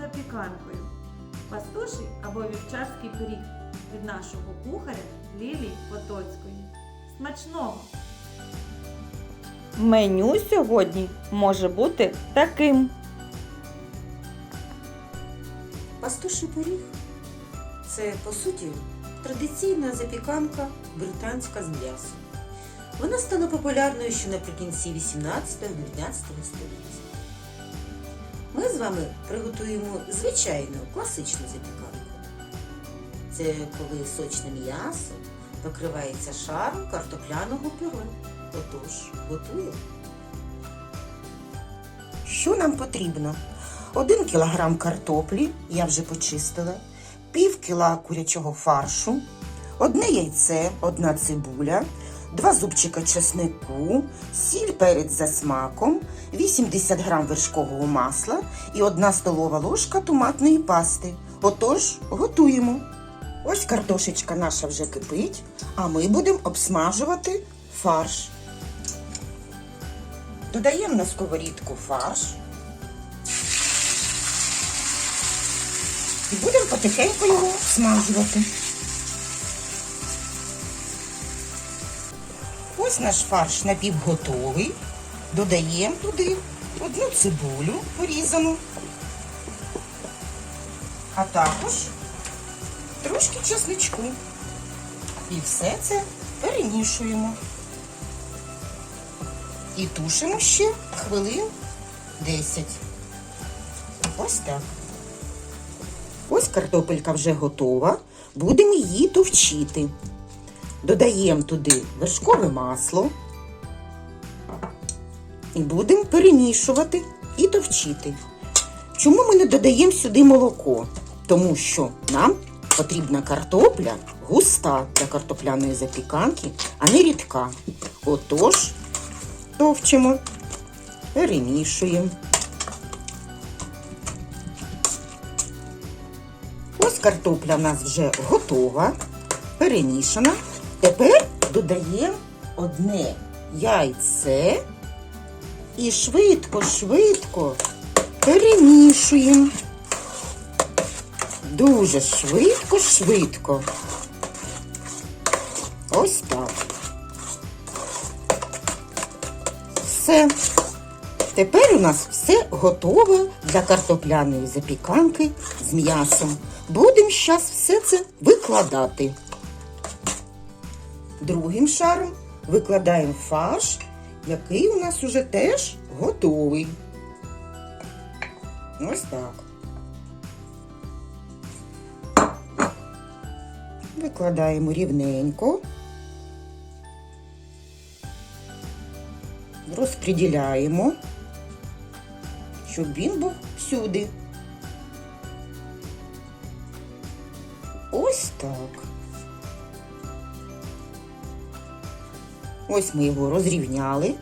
запіканкою. Пастуший або вівчарський пиріг від нашого кухаря Лілії Потоцької. Смачного! Меню сьогодні може бути таким. Пастуший пиріг це, по суті, традиційна запіканка британська з м'ясом. Вона стала популярною ще наприкінці 18-19 століття. Ми з вами приготуємо звичайну класичну запіканку. Це коли сочне м'ясо покривається шаром картопляного пюре. Отож, готуємо. Що нам потрібно? 1 кілограм картоплі, я вже почистила, пів кіла курячого фаршу, одне яйце, одна цибуля, два зубчика чеснику, сіль перець за смаком, 80 грам вершкового масла і одна столова ложка томатної пасти. Отож, готуємо. Ось картошечка наша вже кипить, а ми будемо обсмажувати фарш. Додаємо на сковорідку фарш. І будемо потихеньку його смажувати. Ось наш фарш напівготовий. Додаємо туди одну цибулю порізану, а також трошки чесничку. І все це перемішуємо. І тушимо ще хвилин 10. Ось так. Ось картопелька вже готова. Будемо її товчити. Додаємо туди вершкове масло і будемо перемішувати і товчити. Чому ми не додаємо сюди молоко? Тому що нам потрібна картопля густа для картопляної запіканки, а не рідка. Отож, товчимо, перемішуємо. Ось картопля в нас вже готова, перемішана. Тепер додаємо одне яйце і швидко-швидко перемішуємо. Дуже швидко-швидко. Ось так. Все. Тепер у нас все готове для картопляної запіканки з м'ясом. Будемо зараз все це викладати. Другим шаром викладаємо фарш, який у нас уже теж готовий. Ось так. Викладаємо рівненько. Розподіляємо, щоб він був всюди. Ось так. Ось ми його розрівняли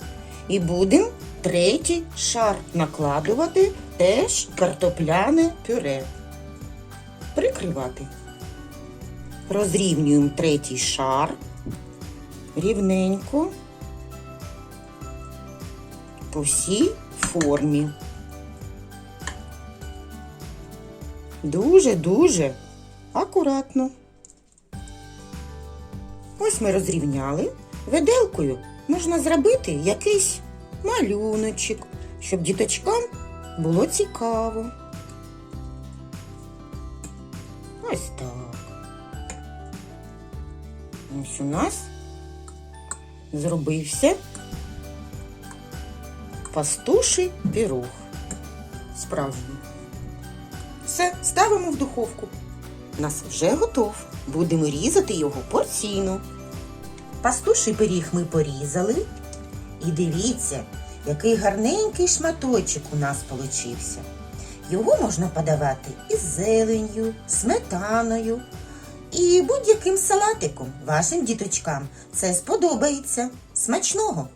і будемо третій шар накладувати теж картопляне пюре. Прикривати. Розрівнюємо третій шар рівненько по всій формі. Дуже-дуже акуратно. Ось ми розрівняли. Виделкою можна зробити якийсь малюночок, щоб діточкам було цікаво. Ось так. Ось у нас зробився пастуший пірог. Справжній. Все, ставимо в духовку. У нас вже готов. Будемо різати його порційно. Пастуший пиріг ми порізали. І дивіться, який гарненький шматочок у нас получився. Його можна подавати із зеленью, сметаною і будь-яким салатиком вашим діточкам. Це сподобається. Смачного!